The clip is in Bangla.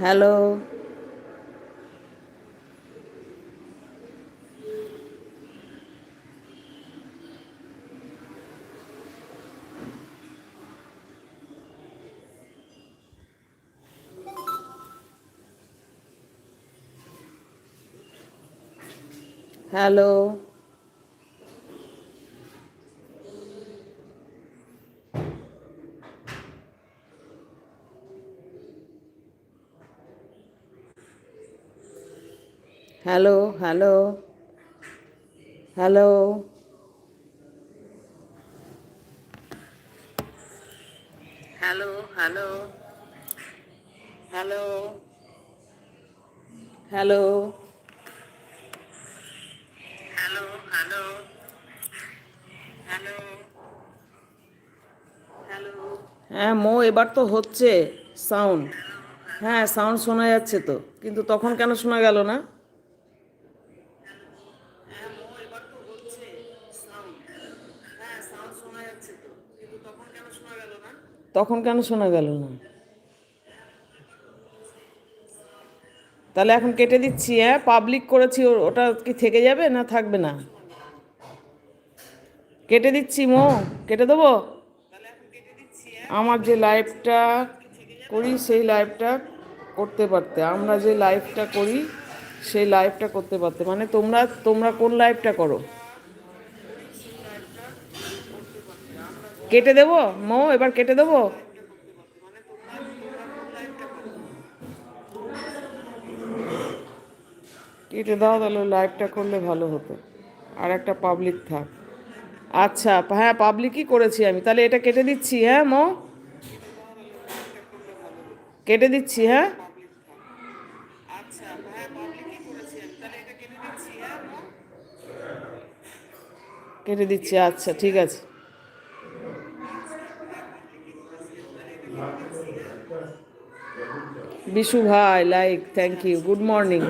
Hello hello hello hello hello. Hello hello hello. Hello. Hello hello hello hello. হ্যাঁ মো এবার তো হচ্ছে সাউন্ড হ্যাঁ সাউন্ড শোনা যাচ্ছে তো কিন্তু তখন কেন শোনা গেল না? তখন কেন শোনা গেল না? তাহলে এখন কেটে দিচ্ছি হ্যাঁ? পাবলিক করেছি ওটা কি থেকে যাবে না থাকবে না? কেটে দিচ্ছি, মো, কেটে দেবো? আমার যে লাইভটা করি, সেই লাইভটা করতে পারতে। আমরা যে লাইভটা করি, সেই লাইভটা করতে পারতে। মানে তোমরা তোমরা কোন লাইভটা করো? কেটে দেবো? মো, এবার কেটে দেবো? কেটে দাও, তাহলে লাইভটা করলে ভালো হতো। আর একটা পাবলিক থাক। আচ্ছা হ্যাঁ পাবলিকই করেছি আমি। তাহলে এটা কেটে দিচ্ছি হ্যাঁ মো? কেটে দিচ্ছি হ্যাঁ? কেটে দিচ্ছি আচ্ছা ঠিক আছে। বিশু ভাই like thank you good morning